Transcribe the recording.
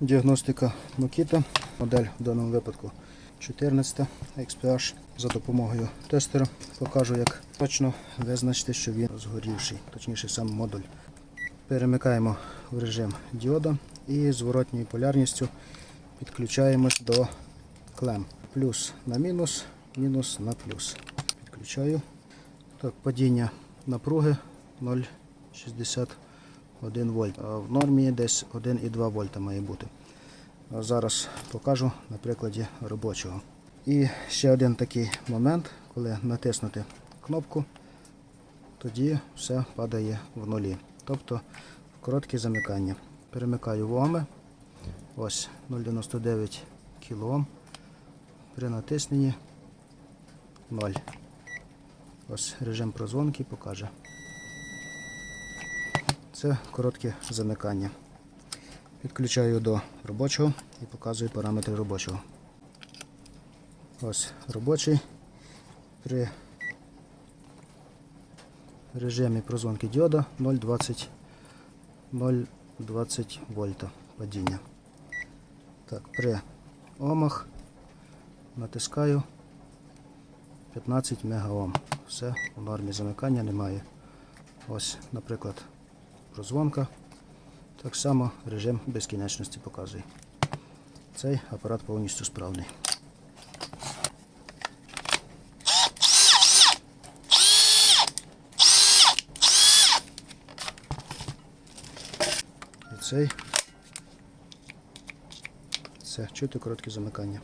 Діагностика Makita, модель в даному випадку 14 XPH. За допомогою тестера покажу, як точно визначити, що він згорівший, точніше сам модуль. Перемикаємо в режим діода і зворотньою полярністю підключаємось до клем. Плюс на мінус, мінус на плюс. Підключаю. Так, падіння напруги 0,61 вольт. В нормі десь 1,2 вольта має бути. Зараз покажу на прикладі робочого. І ще один такий момент, коли натиснути кнопку, тоді все падає в нулі. Тобто коротке замикання. Перемикаю в оми. Ось 0,99 кОм. При натисненні 0. Ось режим прозвонки покаже. Це коротке замикання. Підключаю до робочого і показую параметри робочого. Ось робочий. При режимі прозвонки діода 0,20 0,20 вольта падіння. Так, при омах натискаю 15 мегаом. Все у нормі замикання немає. Ось, наприклад, прозвонка. Так само режим безкінечності показує. Цей апарат повністю справний. І цей. Все, чути коротке замикання.